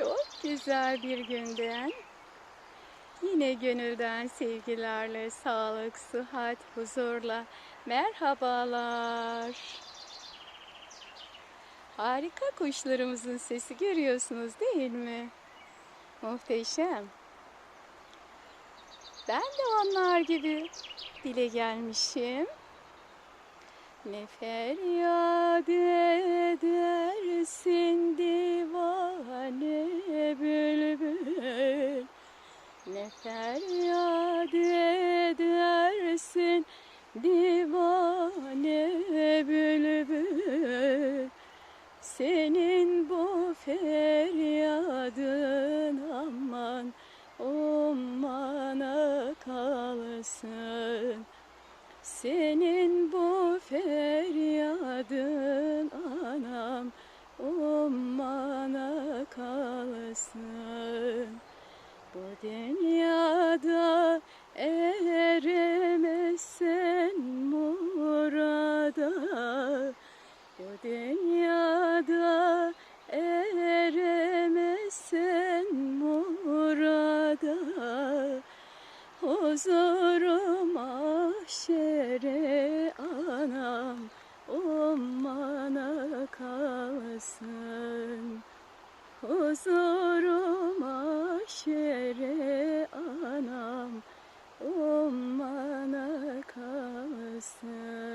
Çok güzel bir günden yine gönülden sevgilerle, sağlık, sıhhat, huzurla merhabalar. Harika kuşlarımızın sesi görüyorsunuz değil mi? Muhteşem. Ben de onlar gibi dile gelmişim. Ne feryat edersin feryat edersin divane bülbül. Senin bu feryadın aman ummana kalsın. Senin bu feryadın anam ummana Bu dünyada eremezsen murada. Bu dünyada eremezsen murada. Huzurum mahşere anam ummana kalsın. Huzurum Christmas.